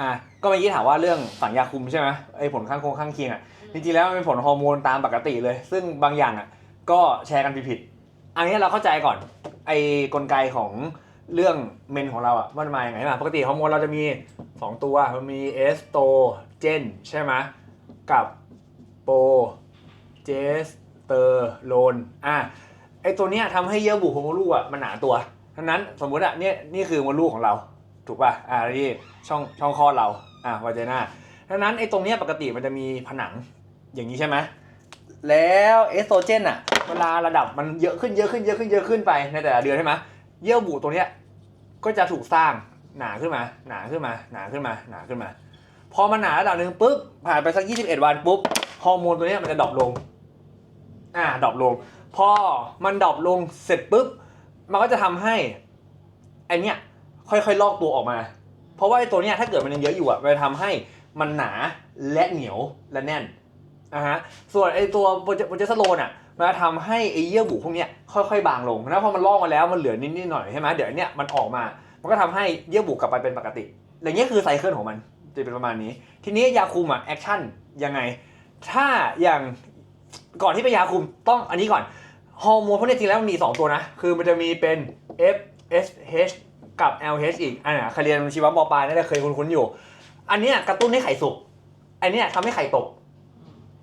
อะก็เมื่อกี้ถามว่าเรื่องสั่งยาคุมใช่ไหมไอ้ผลข้างคงข้างเคียงอะจริงๆแล้วมันเป็นผลฮอร์โมนตามปกติเลย ซึ่งบางอย่างอะก็แชร์กันผิดๆอันนี้เราเข้าใจก่อนไอ้กลไกของเรื่องเมนของเราอะว่ามันมาอย่างไงมาปกติฮอร์โมนเราจะมี 2 ตัวมันมีเอสโตรเจนใช่ไหมกับโปรเจสเตอร์โลนอะไอ้ตัวเนี้ยทำให้เยื่อบุของมดลูกอะมันหนาตัวทั้งนั้นสมมุติอะเนี่ยนี่คือมดลูกของเรา ถูกป่ะอ่านี่ช่องช่องคลอดเราอ่าวาเจน่าดังนั้นไอ้ตรงเนี้ยปกติมันจะมีผนังอย่างนี้ใช่ไหมแล้วเอสโตรเจนอะเวลาระดับมันเยอะขึ้นเยอะขึ้นเยอะขึ้นเยอะขึ้นไปในแต่ละเดือนใช่ไหมเยื่อบุตรงเนี้ยก็จะถูกสร้างหนาขึ้นมา หนาขึ้นมา หนาขึ้นมา หนาขึ้นมา พอมันหนาระดับหนึ่งปุ๊บผ่านไปสัก 21 วันปุ๊บฮอร์โมนตัวเนี้ยมันจะดรอปลง อ่าดรอปลง พอมันดรอปลงเสร็จปุ๊บ มันก็จะทำให้ไอเนี้ย ค่อยๆ ลอกตัวออกมา เพราะว่าไอ้ตัวเนี้ยถ้าเกิดมันยังเยอะอยู่อะมันจะทำให้มันหนาและเหนียวและแน่นนะฮะส่วนไอ้ตัวโปรเจสเตอโรนอะมันจะทำให้ไอ้เยื่อบุพวกเนี้ยค่อยๆ บางลงนะพอมันลอกมาแล้วมันเหลือนิดๆหน่อยใช่ไหมเดี๋ยวอันเนี้ยมันออกมา มันก็ทำให้เยื่อบุกลับไปเป็นปกติอย่างเงี้ยคือไซเคิลของมันจะเป็นประมาณนี้ ทีนี้ยาคุมอะแอคชั่นยังไง ถ้าอย่างก่อนที่ไปยาคุมต้องอันนี้ก่อนฮอร์โมนพวกนี้จริงแล้วมันมี 2 ตัวนะ คือมันจะมีเป็น FSH กับ LH อีกอันน่ะใครเรียนชีวะมปลายน่าจะเคยคุ้นๆอยู่ อันเนี้ยกระตุ้นให้ไข่สุกอันเนี้ยทำให้ไข่ตก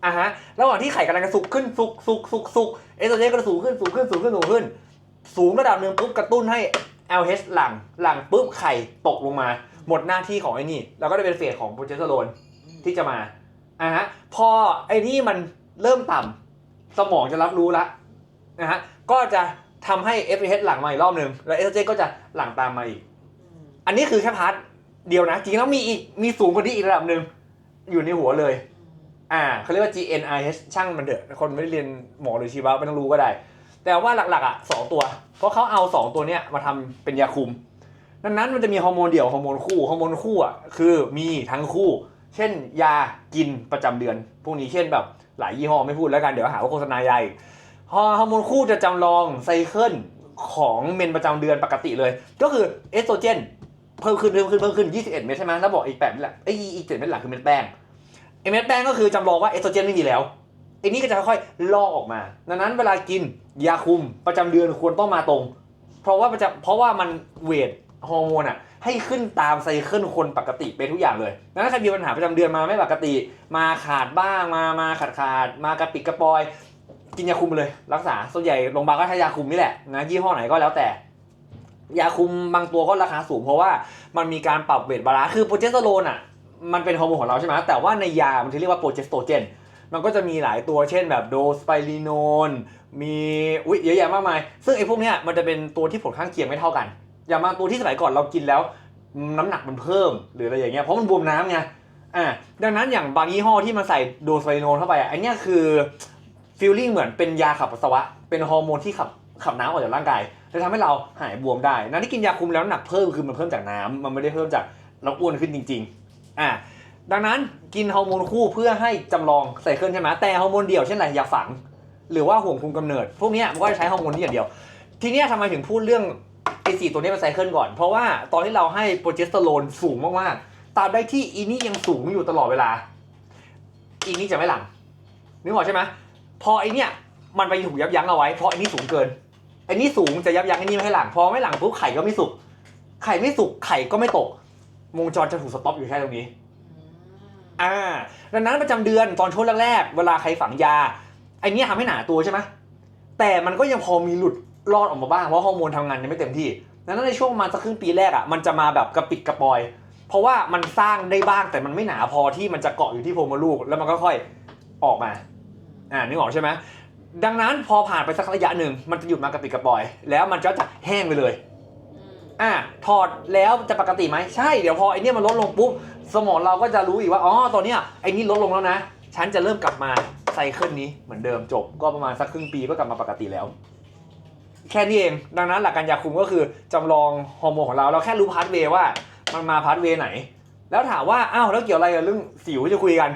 อะฮะระหว่างที่ไข่กำลังจะสุกขึ้นสุกสุกสุกสุกเอสโตรเจนก็จะสูงขึ้นสูงขึ้นสูงขึ้นสูงขึ้น สูงระดับหนึ่งปุ๊บกระตุ้นให้ LH หลังหลังปุ๊บไข่ตกลงมา หมดหน้าที่ของไอ้นี่แล้วก็ได้เป็นเฟสของโปรเจสเตอโรนที่จะมาอะฮะพอไอ้นี่มันเริ่มต่ำสมองจะรับรู้ละนะฮะก็จะ ทำให้ FSH หลังมาอีกรอบหนึ่งแล้วเอสโตรเจนก็จะหลังตามมาอีก อันนี้คือแค่พาร์ทเดียวนะ จริงๆแล้วมีอีกมีสูงกว่านี้อีกระดับหนึ่งอยู่ในหัวเลย อ่าเขาเรียกว่า GNIH ช่างมันเถอะคนไม่ได้เรียนหมอหรือชีวะไม่ต้องรู้ก็ได้ แต่ว่าหลักๆอะสองตัว เพราะเขาเอาสองตัวเนี้ยมาทำเป็นยาคุมดังนั้นมันจะมีฮอร์โมนเดี่ยวฮอร์โมนคู่ฮอร์โมนคู่อะคือมีทั้งคู่ เช่น ยากินประจำเดือน พวกนี้เช่นแบบหลายยี่ห้อไม่พูดแล้วกันเดี๋ยวหาว่าโฆษณายาอีก ฮอร์โมนคู่จะจำลองไซเคิลของเมนประจำเดือนปกติเลย ก็คือเอสโตรเจนเพิ่มขึ้นเพิ่มขึ้นเพิ่มขึ้น 21 เม็ดใช่ไหมแล้วบอกอีก8เม็ดหลักไอ้อีก7เม็ดหลักคือเม็ดแป้งไอ้เม็ดแป้งก็คือจำลองว่าเอสโตรเจนไม่มีแล้วไอ้นี่ก็จะค่อยๆลอกออกมา ดังนั้นเวลากินยาคุมประจำเดือนควรต้องมาตรง เพราะว่าประจำเพราะว่ามันเวทฮอร์โมนอะให้ขึ้นตามไซเคิลคนปกติเป็นทุกอย่างเลยดังนั้นใครมีปัญหาประจำเดือนมาไม่ปกติ มาขาดบ้างมามาขาดขาดมากระปิดกระปอย กินยาคุมไปเลย รักษาส่วนใหญ่โรงพยาบาลก็ใช้ยาคุมนี่แหละนะยี่ห้อไหนก็แล้วแต่ ยาคุมบางตัวก็ราคาสูง เพราะว่ามันมีการปรับเวทบาลานซ์คือโปรเจสเตอโรนอะมันเป็นฮอร์โมนของเราใช่ไหมแต่ว่าในยามันที่เรียกว่าโปรเจสโตรเจนมันก็จะมีหลายตัวเช่นแบบโดสไปรีโนนมีอุ๊ยเยอะแยะมากมาย ซึ่งไอ้พวกเนี้ยมันจะเป็นตัวที่ผลข้างเคียงไม่เท่ากัน อย่างบางตัวที่สมัยก่อนเรากินแล้ว น้ำหนักมันเพิ่มหรืออะไรอย่างเงี้ยเพราะมันบวมน้ำไงอ่าดังนั้นอย่างบางยี่ห้อที่มันใส่โดสไปรีโนนเข้าไปอะอันเนี้ยคือ ฟีลลิ่งเหมือนเป็นยาขับปัสสาวะ เป็นฮอร์โมนที่ขับขับน้ำออกจากร่างกายจะทำให้เราหายบวมได้นั้นที่กินยาคุมแล้วน้ำหนักเพิ่มคือมันเพิ่มจากน้ำมันไม่ได้เพิ่มจากเราอ้วนขึ้นจริง ๆ อ่าดังนั้นกินฮอร์โมนคู่เพื่อให้จำลองไซเคิลใช่ไหมแต่ฮอร์โมนเดี่ยวเช่นอะไรยาฝัง หรือว่าห่วงคุมกำเนิด พวกนี้มันก็จะใช้ฮอร์โมนที่อย่างเดียว ทีนี้ทำไมถึงพูดเรื่องไอสี่ตัวนี้เป็นไซเคิลก่อน เพราะว่าตอนที่เราให้โปรเจสเตอโรนสูงมากๆตราบได้ที่อีนี่ยังสูงอยู่ตลอดเวลาอีนี่จะไม่หลังนึกออกใช่ไหม พอไอเนี้ยมันไปถูกยับยั้งเอาไว้เพราะไอนี่สูงเกินไอนี่สูงจะยับยั้งไอนี่ไม่ให้หลังพอไม่หลังปุ๊บไข่ก็ไม่สุกไข่ไม่สุกไข่ก็ไม่ตก วงจรจะถูกสต็อปอยู่แค่ตรงนี้ อ่า ดังนั้นประจำเดือนตอนช่วงแรกๆเวลาใครฝังยาไอเนี้ยทำให้หนาตัวใช่ไหมแต่มันก็ยังพอมีหลุดรอดออกมาบ้างเพราะฮอร์โมนทำงานยังไม่เต็มที่ดังนั้นในช่วงประมาณสักครึ่งปีแรกอะมันจะมาแบบกระปิดกระปอย เพราะว่ามันสร้างได้บ้างแต่มันไม่หนาพอที่มันจะเกาะอยู่ที่โพรงมดลูกแล้วมันก็ค่อยออกมา อ่านึกออกใช่ไหมดังนั้นพอผ่านไปสักระยะหนึ่งมันจะหยุดมากระปิดกระปอย แล้วมันก็จะแห้งไปเลยอะถอดแล้วจะปกติไหมใช่เดี๋ยวพอไอเนี้ยมันลดลงปุ๊บสมองเราก็จะรู้อีกว่าอ๋อตอนเนี้ยไอนี่ลดลงแล้วนะ ฉันจะเริ่มกลับมาไซเคิลนี้เหมือนเดิมจบ ก็ประมาณสักครึ่งปีก็กลับมาปกติแล้ว แค่นี้เอง ดังนั้นหลักการยาคุมก็คือจำลองฮอร์โมนของเราเราแค่รู้พาร์ทเวย์ว่า มันมาพาร์ทเวย์ไหน แล้วถามว่าอ้าวแล้วเกี่ยวอะไรกับเรื่องสิวที่จะคุยกัน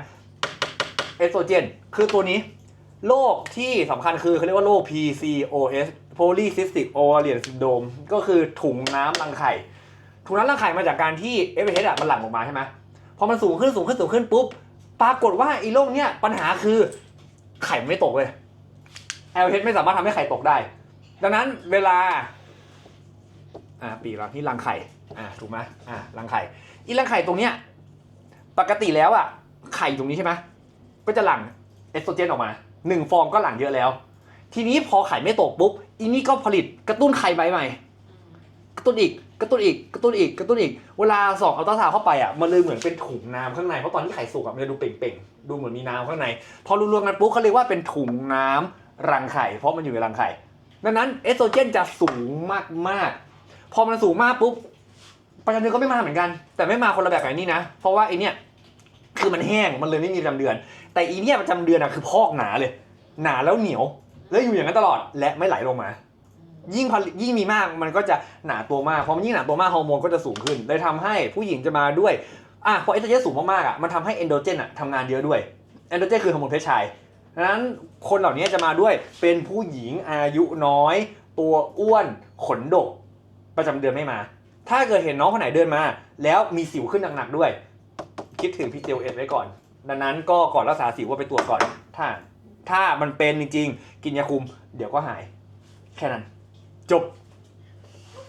เอสโตรเจน คือตัวนี้ โรคที่สำคัญคือเขาเรียกว่าโรค PCOS Polycystic Ovarian Syndrome ก็คือถุงน้ำรังไข่ ถุงน้ำรังไข่มาจากการที่ FSH อะมันหลั่งออกมาใช่ไหมพอมันสูงขึ้นสูงขึ้นสูงขึ้นปุ๊บ ปรากฏว่าไอ้โรคเนี้ยปัญหาคือไข่ไม่ตกเลย LH ไม่สามารถทำให้ไข่ตกได้ ดังนั้นเวลา อ่าปีรังที่รังไข่ อ่าถูกไหมอ่ารังไข่ อีรังไข่ตรงเนี้ยปกติแล้วอะไข่ตรงนี้ใช่ไหมก็จะหลั่งเอสโตรเจนออกมา หนึ่งฟองก็หลั่งเยอะแล้ว ทีนี้พอไข่ไม่ตกปุ๊บอีนี่ก็ผลิตกระตุ้นไข่ใบใหม่ กระตุ้นอีกกระตุ้นอีกกระตุ้นอีกกระตุ้นอีก เวลาส่องอัลตราซาวเข้าไปอะมันเลยเหมือนเป็นถุงน้ำข้างในเพราะตอนที่ไข่สุกอะมันจะดูเป่งๆดูเหมือนมีน้ำข้างใน พอรวมๆกันปุ๊บเขาเรียกว่าเป็นถุงน้ำรังไข่ เพราะมันอยู่ในรังไข่ดังนั้นเอสโตรเจนจะสูงมากๆ พอมันสูงมากปุ๊บประจำเดือนก็ไม่มาเหมือนกัน แต่ไม่มาคนละแบบกับไอ้นี่นะ เพราะว่าไอ้เนี่ยคือมันแห้งมันเลยไม่มีประจำเดือน แต่อีเนี่ยประจำเดือนอะคือพอกหนาเลย หนาแล้วเหนียว แล้วอยู่อย่างนั้นตลอดและไม่ไหลลงมา ยิ่งผลิตยิ่งมีมากมันก็จะหนาตัวมากเพราะมันยิ่งหนาตัวมากฮอร์โมนก็จะสูงขึ้นเลยทำให้ผู้หญิงจะมาด้วยอะพอเอสโตรเจนสูงมากๆอะมันทำให้เอนโดรเจนอะทำงานเยอะด้วยเอนโดรเจนคือฮอร์โมนเพศชายดังนั้นคนเหล่านี้จะมาด้วยเป็นผู้หญิงอายุน้อย ตัวอ้วนขนดก ประจำเดือนไม่มา ถ้าเกิดเห็นน้องคนไหนเดินมา แล้วมีสิวขึ้นหนักๆด้วย คิดถึงพี่เจลเอ็ดไว้ก่อน ดังนั้นก็ก่อนรักษาสิวว่าไปตรวจก่อน ถ้า ถ้ามันเป็นจริงๆ กินยาคุม เดี๋ยวก็หาย แค่นั้น จบ